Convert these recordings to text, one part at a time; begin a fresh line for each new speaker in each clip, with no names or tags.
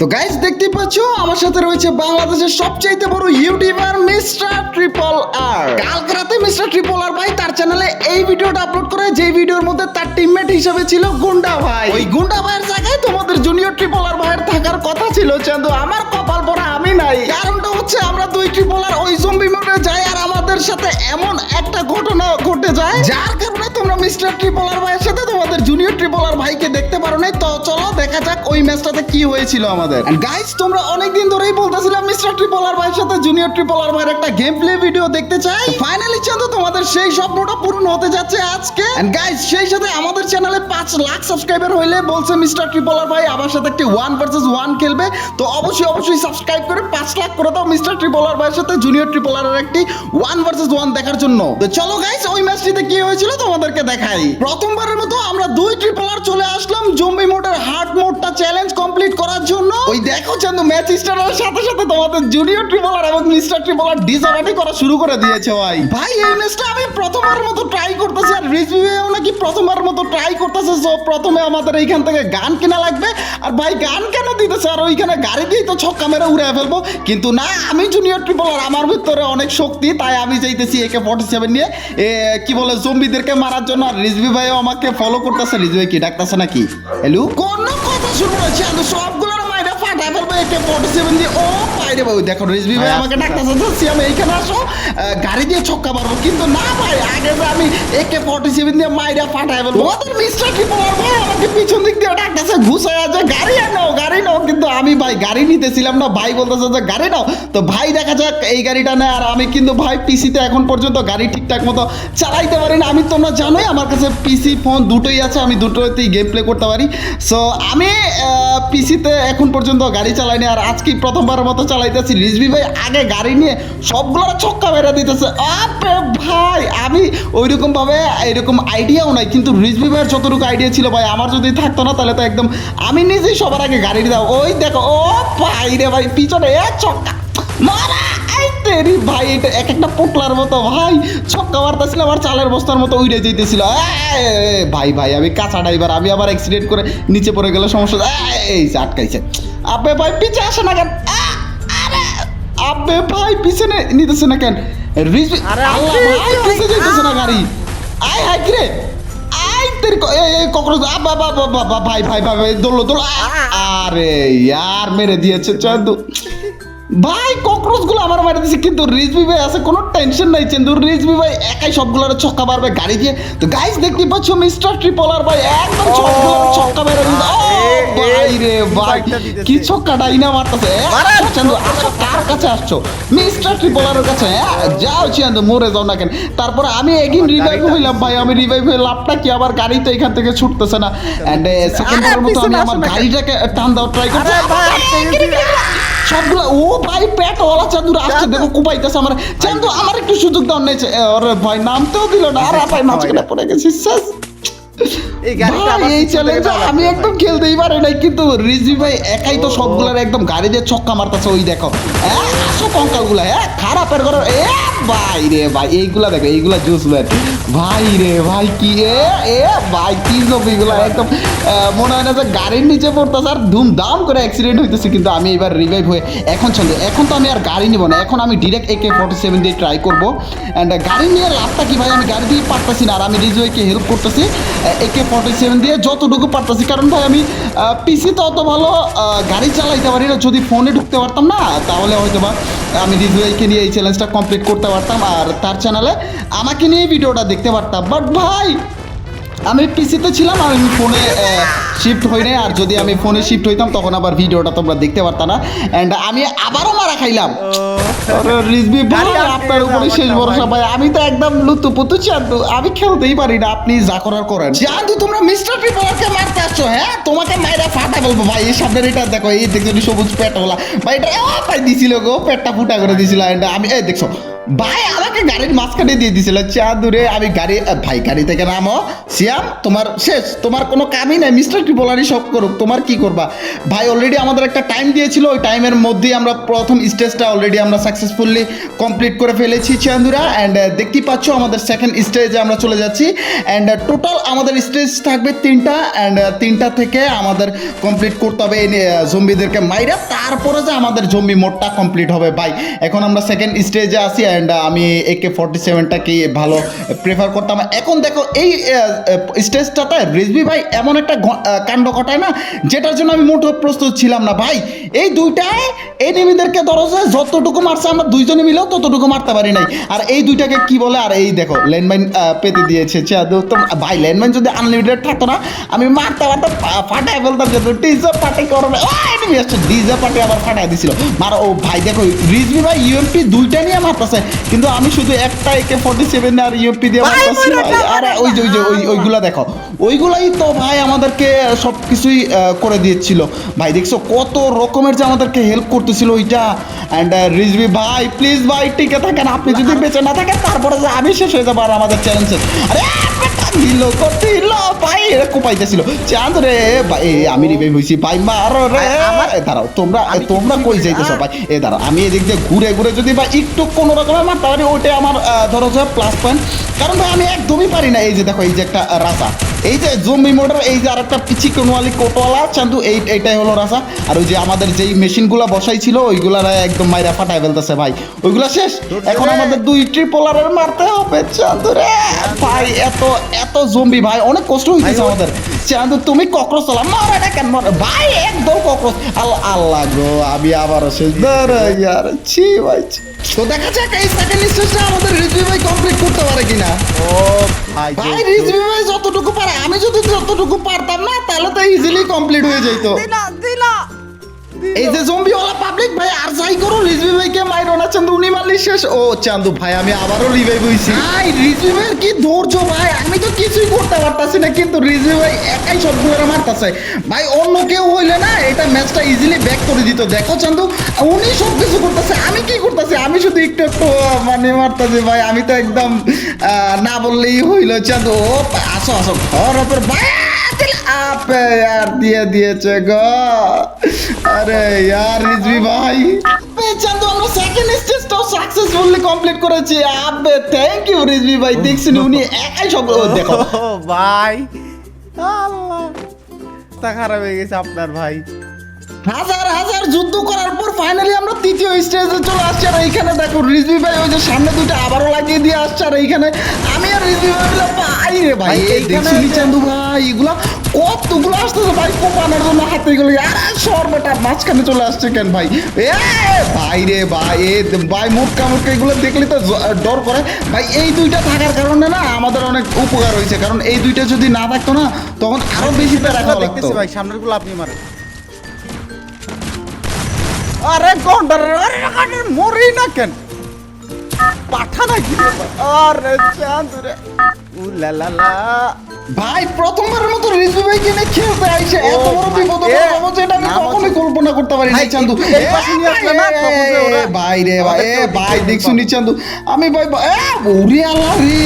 তো গাইস দেখতে পাচ্ছ, আমার সাথে রয়েছে বাংলাদেশের সবচাইতে বড় ইউটিউবার মিস্টার ট্রিপল আর। কালকে রাতে মিস্টার ট্রিপল আর ভাই তার চ্যানেলে এই ভিডিওটা আপলোড করে যে ভিডিওর মধ্যে তার টিমমেট হিসেবে ছিল গুন্ডা ভাই। ওই গুন্ডা ভাইয়ের জায়গায় তোমাদের জুনিয়র ট্রিপল আর ভাইয়ের থাকার কথা ছিল, চান্দু, আমার কপাল পরা আমি নাই। কারণটা হচ্ছে আমরা দুই আর ওই জম্বি মোডে যাই আর আমাদের সাথে এমন একটা ঘটনা ঘটে যায়। যার কারণে তোমরা মিস্টার ট্রিপল আর ভাইয়ের সাথে তোমাদের জুনিয়র ট্রিপলার ভাইকে দেখতে পারো নাই। তো চলো দেখা যাক ওই ম্যাচটাতে কি হয়েছিল আমাদের। গাইস তোমরা অনেকদিন ধরেই বলতেছিলাম মিস্টার ট্রিপল আর ভাইয়ের সাথে জুনিয়র ট্রিপলার ভাইয়ের একটা গেম প্লে ভিডিও দেখতে চাই। ফাইনালি চান্দু তোমাদের সেই স্বপ্নটা পূরণ হতে যাচ্ছে আজকে। গাইস সেই সাথে আমাদের চ্যানেলে পাঁচ লাখ সাবস্ক্রাইবার হইলে বলছে মিস্টার ট্রিপল আর ভাই, আমার সাথে একটি ওয়ান ভার্সেস ওয়ান খেলবে। তো অবশ্যই অবশ্যই সাবস্ক্রাইব করে পাঁচ লাখ করে দাও মিস্টার ট্রিপল আর ভাইয়ের সাথে জুনিয়র ট্রিপল আর একটি ওয়ান ভার্সেস ওয়ান দেখার জন্য। তো চলো গাইস ওই ম্যাচটিতে কি হয়েছিল তোমাদেরকে দেখাই। প্রথমবারের মতো আমরা দুই ট্রিপল আর চলে আসলাম জম্বি মোডের হার্ড মোডটা চ্যালেঞ্জ কমপ্লিট করার জন্য। ওই দেখো চান্দু ম্যাচ স্টার্টের সাথে সাথে তোমাদের জুনিয়র ট্রিপল আর এবং মিস্টার ট্রিপল আর ডিসাবাটি করা শুরু করে দিয়েছে ভাই। ভাই, এই ম্যাচটা আমি প্রথমবার মতো ট্রাই করতেছি আর রিভিউও নাকি প্রথমবার মতো ট্রাই করতেছে সো প্রথমে আমাদের এইখান থেকে গান কেনা লাগবে। আর ভাই, গান কেন দিতেছে? আর ওইখানে গাড়ি দিয়েই তো ছক্কা মেরে উড়ে ফেলব। কিন্তু না আমি জুনিয়র ট্রিপলার আমার ভিতরে অনেক শক্তি, তাই আমি চাইতেছি একে ফর্টি সেভেন নিয়ে কি বলে জম্বিদেরকে মারার জন্য আর রিজভি ভাইও আমাকে ফলো করতেছে। ভাই কি, ডাকতেছে নাকি? হ্যালো কোন কথা শুরু না আমি একে ফর্টি সেভেন দিয়ে ও বাইরে ভাই দেখো ভাই আমাকে ডাকতেছে তো সিয়াম এইখানে আসো। গাড়ি দিয়ে ছক্কা মারবো কিন্তু না ভাই আগে যে আমি একে ফর্টি সেভেন দিয়ে মাইরা ফাটাই ফেলব। ওদের মিস্টার ট্রিপল আর ভাই আমাকে পিছন দিক দিয়ে ডাকতেছে ঘুষায় আছে গাড়ি নাও গাড়ি নাও। কিন্তু আমি ভাই গাড়ি নিতেছিলাম না ভাই বলতেছে যে গাড়ি নাও। তো ভাই দেখা যাক এই গাড়িটা নেয় আর আমি কিন্তু ভাই পিসিতে এখন পর্যন্ত গাড়ি ঠিকঠাক মতো চালাইতে পারি না। আমি তোমরা জানোই আমার কাছে পিসি ফোন দুটোই আছে আমি দুটোতেই গেম প্লে করতে পারি। সো আমি পিসিতে এখন পর্যন্ত গাড়ি চালাইনি আর আজকে প্রথমবারের মতো চালাইতেছি। রিজবি ভাই আগে গাড়ি নিয়ে সবগুলো ছক্কা বেড়া দিতেছে। আপে ভাই, আমি ওই ভাবে এরকম আইডিয়াও নাই, কিন্তু রিজবি ভাইয়ের যতটুকু আইডিয়া ছিল ভাই, আমার যদি থাকতো না, তাহলে তো একদম আমি নিজেই সবার আগে গাড়ি দাও ওই দেখো, ও ভাই রে ভাই, পিছনে এ ছক্কা। মারা! তেরি ভাই এটা এক একটা পোটলার মতো ভাই। ছক্কা মারতেছিলাম আর চালের বস্তার মতো উড়ে যেতেছিল ভাই ভাই আমি কাঁচা ড্রাইভার আমি আবার অ্যাক্সিডেন্ট করে নিচে পড়ে গেলে সমস্যা এই আটকাইছে। আবে ভাই পিছে আসে না কেন? আবে ভাই পিছনে নিতেছে না কেন? পিছে যেতেছে না গাড়ি। আয় হাই কিরে? আই তেরি ককরোচ। বা বা বা বা বা, ভাই ভাই ভাই দৌড়লো দৌড়লো। আরে ইয়ার মেরে দিয়েছে চান্দু। ভাই ককরোচগুলো আমার মারে দিছে কিন্তু রিজবি ভাই আছে কোনো টেনশন নাই চেন্দু। রিজবি ভাই একাই সবগুলোর ছক্কা মারবে গাড়ি দিয়ে। তো গাইস দেখতে পাচ্ছ মিস্টার ট্রিপলার ভাই একদম সবগুলোর ছক্কা মেরে ভাই রে ভাই কি ছক্কা ডাইনা মারতেছে। এ, আসো চেন্দু আসো কার কাছে আসছো? মিস্টার ট্রিপলারের কাছে যাও চেন্দু মরে যাও না কেন। তারপরে আমি এগিন রিভাইভ হইলাম ভাই। আমি রিভাইভ হয়ে লাভটা কি? আবার গাড়ি তো এখান থেকে ছুটতেছে না। এন্ড সেকেন্ডের মতো আমি আমার? গাড়িটাকে টান দাও ট্রাই করছি। সবগুলো ও ভাই পেটওয়ালা চান্দুর আসছে দেখো কুপাইতেছে আমার। চাঁদু আমার একটু সুযোগ দাও নেছে ওর ভাই নামতেও দিল না। আর ভাই মাঝখানে পড়ে গেছি শেষ।
এই গাড়িটা
এই চ্যালেঞ্জে আমি একদম খেলতেই পারি নাই কিন্তু রিজি ভাই একাই তো সবগুলার একদম গাড়ি দিয়ে ছক্কা মারতেছে ওই দেখো। হ্যাঁ আসো কঙ্কালগুলা হ্যাঁ খারাপের ঘরে এ ভাই রে ভাই এইগুলা দেখো এইগুলা জুস ম্যান ভাই রে ভাই কি এ এ ভাই কি জবিগুলা একদম মনে হয় না যে গাড়ির নিচে পড়তেছে আর ধুমধাম করে অ্যাক্সিডেন্ট হইতেছে কিন্তু আমি এবার রিভাইভ হয়ে এখন চলে এখন তো আমি আর গাড়ি নিব না এখন আমি ডিরেক্ট একে ফর্টি সেভেন দিয়ে ট্রাই করব। অ্যান্ড গাড়ি নিয়ে লাভটা কি ভাই আমি গাড়ি দিয়ে পারতেছি না আর আমি রিজওয়েকে হেল্প করতেছি একে ফর্টি সেভেন দিয়ে যতটুকু পারতেছি। কারণ ভাই, আমি পিসিতে অত ভালো গাড়ি চালাইতে পারি না। যদি ফোনে ঢুকতে পারতাম না, তাহলে হয়তো বা আমি রিজুয়াইকে নিয়ে এই চ্যালেঞ্জটা কমপ্লিট করতে পারতাম। আর তার চ্যানেলে আমাকে নিয়ে ভিডিওটা দেখতে পারতাম। বাট ভাই আমি পিসিতে ছিলাম আর আমি ফোনে শিফট হই নাই। আর যদি আমি ফোনে শিফট হইতাম তখন আবার ভিডিওটা তোমরা দেখতে পারতাম না। অ্যান্ড আমি আবারও মারা খাইলাম। আরে রিজবি ভাই আপনার উপরে শেষ ভরসা
ভাই।
আমি তো একদম লুতু পুতু চান্দু। আমি খেলতেই পারি না আপনি যা করার করেন। চান্দু তোমরা মিস্টার ট্রিপলারকে মারতে আসছো হ্যাঁ? তোমাকে মাইরা ফাটা বলব ভাই এই সামনের এটা দেখো এই দেখছ সবুজ পেট ওলা ভাই এটা ও ভাই দিছিল গো পেটটা ফুটা করে দিছিল। And আমি এই দেখছ ভাই, আমাকে গাড়ির মাঝখানে দিয়ে দিছিল চা দূরে, আমি গাড়ি ভাই, গাড়ি থেকে নামো। সিয়াম তোমার, শেষ, তোমার কোনো কামই নাই। মিস্টার ট্রিপলারই সব করুক, তোমার কি করবা? ভাই অলরেডি আমাদের একটা টাইম দিয়েছিল, ওই টাইমের মধ্যেই আমরা প্রথম স্টেজটা অলরেডি আমরা সাকসেসফুলি কমপ্লিট করে ফেলেছি চান্দুরা অ্যান্ড দেখতেই পাচ্ছ, আমাদের সেকেন্ড স্টেজে আমরা চলে যাচ্ছি। অ্যান্ড টোটাল আমাদের স্টেজ থাকবে তিনটা। অ্যান্ড তিনটা থেকে আমাদের কমপ্লিট করতে হবে এই জম্বিদেরকে মাইরা। তারপরে যে আমাদের জম্বি মোডটা কমপ্লিট হবে, ভাই। এখন আমরা সেকেন্ড স্টেজে আছি। অ্যান্ড আমি একে ফর্টি সেভেনটাকে ভালো প্রেফার করতাম। এখন দেখো এই স্টেজটাতে রিজবি ভাই এমন একটা কাণ্ড ঘটায় না, যেটার জন্য আমি মোটেও প্রস্তুত ছিলাম না। ভাই, এই দুইটায় এনিমিদেরকে ধরো যে যতটুকু মারছে, আমরা দুইজনে মিলেও ততটুকু মারতে পারি নাই। আর এই দুইটাকে কি বলে? আর এই দেখো ল্যান্ডমাইন পেতে দিয়েছে। তো, ভাই ল্যান্ডমাইন যদি আনলিমিটেড থাকতো না, আমি মারতে মারতে ফাটাই ফেলতাম যে ডিজে পার্টি করবে এনিমি আসছে। ডিজে পার্টি আবার ফাটায় দিছিল। মার, ও ভাই, দেখো রিজবি ভাই ইউএমপি দুইটা নিয়ে মারতেছে। কিন্তু আমি শুধু একটা একে ফর্টি সেভেন আর ইউপি দিয়ে মারতেছি ভাই।
না,
আর ওই যে ওই যে ওই ওইগুলা দেখো। ওইগুলাই তো ভাই আমাদেরকে সব কিছুই করে দিয়েছিল। ভাই দেখছ কত রকমের যে আমাদেরকে হেল্প করতেছিল ওইটা অ্যান্ড রিজবি ভাই প্লিজ ভাই টিকে থাকেন। আপনি যদি বেঁচে না থাকেন তারপরে যে আমি শেষ হয়ে যাব আর আমাদের চ্যালেঞ্জ আরে দিল ভাই চাঁদ রে ভাই আমি রিভাইভ হইছি ভাই মারো রে। দাঁড়াও তোমরা তোমরা কই যাইতেছো ভাই? এ দাঁড়াও আমি এদিক দিয়ে ঘুরে ঘুরে যদি ভাই একটু কোনো রকমের মারতে পারি ওইটাই আমার ধরো প্লাস পয়েন্ট কারণ ভাই আমি একদমই পারি না এই যে দেখো এই যে একটা আহ, রাসা এই যে জম্বি মোটর এই যে আরেকটা চিকনওয়ালি কোটওয়ালা চান্দু এই এইটাই হলো রাসা আর ওই যে আমাদের যেই মেশিনগুলো বসাইছিল ওইগুলার একদম মাইরা ফাটাই ফেলতেছে ভাই। ওইগুলা শেষ। এখন আমাদের দুই ট্রিপলারের মারতে হবে চান্দু রে। ভাই এত এত জম্বি ভাই অনেক কষ্ট হইতেছে আমাদের। চান্দু তুমি ককরোচ চালা মারা না কেন মারা? ভাই একদম ককরোচ। আল্লাহ আল্লাহ গো আমি আবারও শেষ। দাঁড়া ইয়ার ছি ভাই। তো দেখা যাক এই সেকেন্ড স্টেজটা আমাদের রিজভি ভাই কমপ্লিট করতে পারে কিনা।
ও ভাই
ভাই রিজভি ভাই যতটুকু পারে আমি যদি যতটুকু পারতাম না তাহলে তো ইজিলি কমপ্লিট হয়ে যেত
দিলা দিলা
এই যে পাবলিক ভাই, আর যাই করো না, চান্দু উনি মারলি শেষ। ও, চান্দু ভাই, আমি আবারও রিভাইভ হইছি ভাই ভাইয়ের কি ধৈর্য ভাই, আমি তো কিছুই করতে পারতাছি না, কিন্তু রিজভি ভাই একাই সব ধরে মারতাছে ভাই, অন্য কেউ হইলে না, এটা ম্যাচটা ইজিলি ব্যাক করে দিত। দেখো, চান্দু, উনি সব কিছু করতেছে, আমি কি করতেছি? আমি শুধু একটু একটু মানে মারতাছি ভাই, আমি তো একদম না বললেই হইল, চান্দু। ও, আসো আসো, ঘর ভাই আপে यार দিয়ে দিয়েছে গো আরে यार রিজভি ভাই আপে চান্দু আমরা সেকেন্ড স্টেজটাও সাকসেসফুলি কমপ্লিট করেছি আপে থ্যাংক ইউ রিজভি ভাই দেখছেন উনি একাই সব ও, দেখো
ও ভাই আল্লাহ তা খারাপ হয়ে গেছে আপনার ভাই
হাজার হাজার যুদ্ধ করার পর ফাইনালি আমরা তৃতীয় স্টেজে চলে আসছি। আর এইখানে দেখো রিজভি ভাই ওই যে সামনে দুটো আবারও লাগিয়ে দিয়ে আসছে। আর এইখানে আমি আর রিজভি ভাই মিলে ভাই রে ভাই। দেখছিলি চান্দু ভাই এগুলা কতগুলো আসতেছে ভাই কোপানোর জন্য হাতে গেলে আর সর্বটা মাঝখানে চলে আসছে কেন ভাই? এ ভাই রে ভাই এ ভাই মুটকা মুটকা এগুলো দেখলে তো ডর করে। ভাই এই দুইটা থাকার কারণে না আমাদের অনেক উপকার হয়েছে। কারণ এই দুইটা যদি না থাকতো না তখন আরও বেশি প্যারা
দেখতেছি ভাই সামনেরগুলো আপনি মারেন। আরে গন্ডার আরে আরে মরি না কেন? পাঠা না কি আরে চাঁদ রে। লা লা
ভাই প্রথমবারের মতো রিজভি ভাই কিনে খেলতে আইছে এত বড় বিপদ যেটা আমি কখনোই কল্পনা করতে পারি না
ভাই,
চান্দু
এই পাশে নিয়ে আসলে না,
ভাই রে ভাই এ ভাই দেখছ। নি চান্দু আমি ভাই ওরে আল্লাহ রে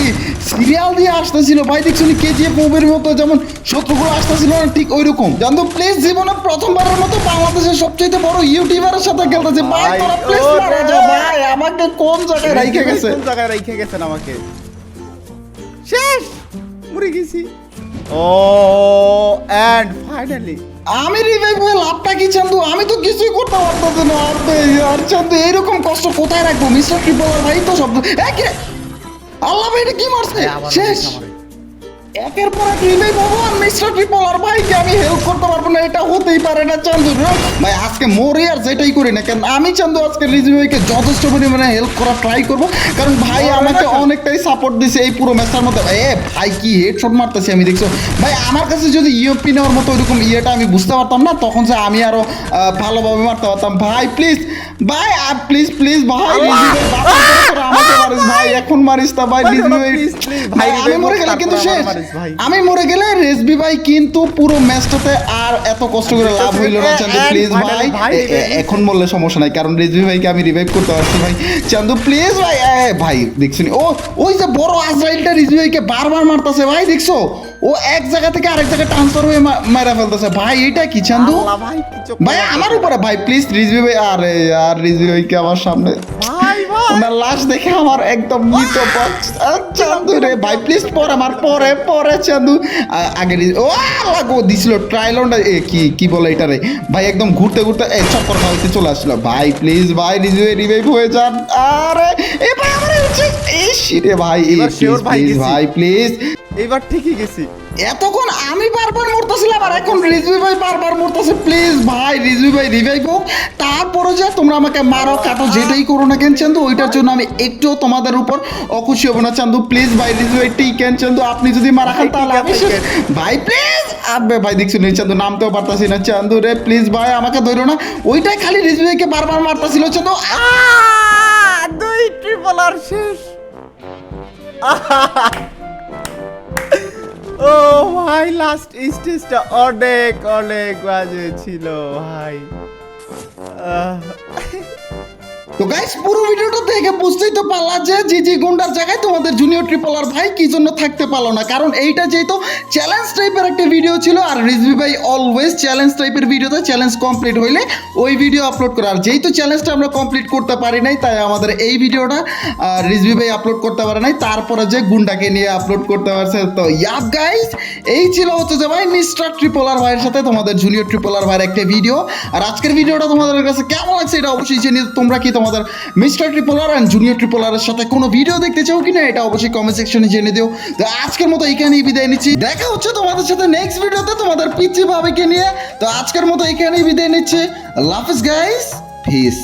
সিরিয়াল দিয়ে আসতেছিল। ভাই দেখছ নি কেজিএফ মুভির মতো যেমন শত্রুগুলো আসতেছিল না ঠিক ওইরকম। জানতো প্লিজ জীবনে প্রথমবারের মতো বাংলাদেশের সবচেয়ে বড় ইউটিউবারের সাথে খেলতেছে। ভাই তোরা মারা যা ভাই আমাকে কোন জায়গায় রাইখে গেছে
কোন জায়গায় গেছেন আমাকে? শেষ! মরে গেছি। ও এন্ড ফাইনালি
আমি রিভাইভ হয়ে লাভটা কি চান্দু? আমি তো কিছুই করতে পারতাম না। আর আর চান্দু এরকম কষ্ট কোথায় রাখব? মিস্টার ট্রিপল ভাই তো শব্দ এ, আল্লাহ ভাই এটা কি মারছে? শেষ। একের পর এক হব আর মিস্টার ট্রিপল আর ভাইকে আমি হেল্প করতে পারব না এটা হতেই পারে না চান্দু। ভাই আজকে মরে আর যেটাই করি না কেন আমি চান্দু আজকে রিজভি ভাইকে যথেষ্ট পরিমাণে হেল্প করার ট্রাই করব কারণ ভাই আমাকে অনেকটাই সাপোর্ট দিছে এই পুরো ম্যাচটার মধ্যে। এ ভাই কি হেডশট মারতেছি আমি দেখছ। ভাই আমার কাছে যদি ইউপি নেওয়ার মতো ওইরকম ইয়েটা আমি বুঝতে পারতাম না তখন যে আমি আরও ভালোভাবে মারতে পারতাম। ভাই প্লিজ ভাই আর প্লিজ প্লিজ ভাই আমাকে মারিস ভাই এখন মারিস না ভাই
ভাই,
ভাই আমি মরে গেলে কিন্তু শেষ।
ভাই।
আমি মরে গেলে রেসবি ভাই কিন্তু পুরো ম্যাচটাতে আর এত কষ্ট করে লাভ হইল না। চান্দু প্লিজ ভাই এখন বললে সমস্যা নাই কারণ রেসবি ভাইকে আমি রিভাইভ করতে পারছি ভাই। চান্দু প্লিজ ভাই ভাই দেখছি ও ওই যে বড় আজরাইলটা রেসবি ভাইকে বারবার মারতাছে ভাই দেখছ? ও এক জায়গা থেকে আরেক জায়গায় ট্রান্সফার হয়ে মারা ফেলতেছে। ভাই এটা কি চান্দু?
ভাই
আমার উপরে ভাই প্লিজ রিজভি ভাই আরে আর রিজভি ভাইকে আমার সামনে
ভাই
ওনার লাশ দেখে আমার একদম মৃত চান্দু রে ভাই প্লিজ পরে আমার পরে পরে চান্দু। আগে ও লাগো দিছিল ট্রাইলনটা। এ কি কি বলে এটা রে? ভাই একদম ঘুরতে ঘুরতে এই চক্কর খাওয়াইতে চলে আসলো। ভাই প্লিজ ভাই রিজভি রিভাইভ হয়ে যান। আরে এ ভাই আমার এই শিরে ভাই
ভাই
প্লিজ ভাই প্লিজ
এবার ঠিকই গেছি।
এতক্ষণ আমি বারবার মরতেছিলাম আর এখন রিজভি ভাই বারবার মরতেছে। প্লিজ ভাই রিজভি ভাই রিভাইভ হোক। তারপরে যা তোমরা আমাকে মারো কাটো যেটাই করো না কেন চান্দু ওইটার জন্য আমি একটুও তোমাদের উপর অখুশি হব না চান্দু। প্লিজ ভাই রিজভি ভাই ঠিক কেন চান্দু? আপনি যদি মারা খান তাহলে আমি। ভাই প্লিজ! আবে ভাই দেখছি নি চান্দু নামতেও পারতাছি না চান্দু রে। প্লিজ ভাই আমাকে ধরো না। ওইটাই খালি রিজভি ভাইকে বারবার মারতাছিল চান্দু।
দুই ট্রিপল আর শেষ। ও ভাই লাস্ট স্টেজটা অনেক অনেক বাজে ছিল ভাই।
তো গাইস পুরো ভিডিওটা দেখে বুঝতেই তো পারলা যে জিজি গুন্ডার জায়গায় তোমাদের জুনিয়র ট্রিপল আর ভাই কি জন্য থাকতে পারল না। কারণ এইটা যেহেতু চ্যালেঞ্জ টাইপের একটা ভিডিও ছিল, আর রিজভি ভাই অলওয়েজ চ্যালেঞ্জ টাইপের ভিডিওতে চ্যালেঞ্জ কমপ্লিট হইলে ওই ভিডিও আপলোড করে। আর যেহেতু চ্যালেঞ্জটা আমরা কমপ্লিট করতে পারি নাই, তাই আমাদের এই ভিডিওটা রিজভি ভাই আপলোড করতে পারে নাই। তারপরে যে গুন্ডাকে নিয়ে আপলোড করতে পারছে, তো ইয়াব গাইস এই ছিল হচ্ছে যে ভাই মিস্টার ট্রিপলার ভাইয়ের সাথে তোমাদের জুনিয়র ট্রিপলার ভাইয়ের একটা ভিডিও আর আজকের ভিডিওটা তোমাদের কাছে কেমন লাগছে, এটা অবশ্যই তোমরা কি তোমাদের মিস্টার ট্রিপলার অ্যান্ড জুনিয়র ট্রিপলারের সাথে কোনো ভিডিও দেখতে চাও কিনা, এটা অবশ্যই কমেন্ট সেকশনে জেনে দিও। তো আজকের মতো এখানেই বিদায় নিচ্ছি। দেখা হচ্ছে তোমাদের সাথে নেক্সট ভিডিওতে তোমাদের পিচ্ছি ভাবিকে নিয়ে। তো আজকের মতো এখানেই বিদায় নিচ্ছে। লাফিস গাইস পিস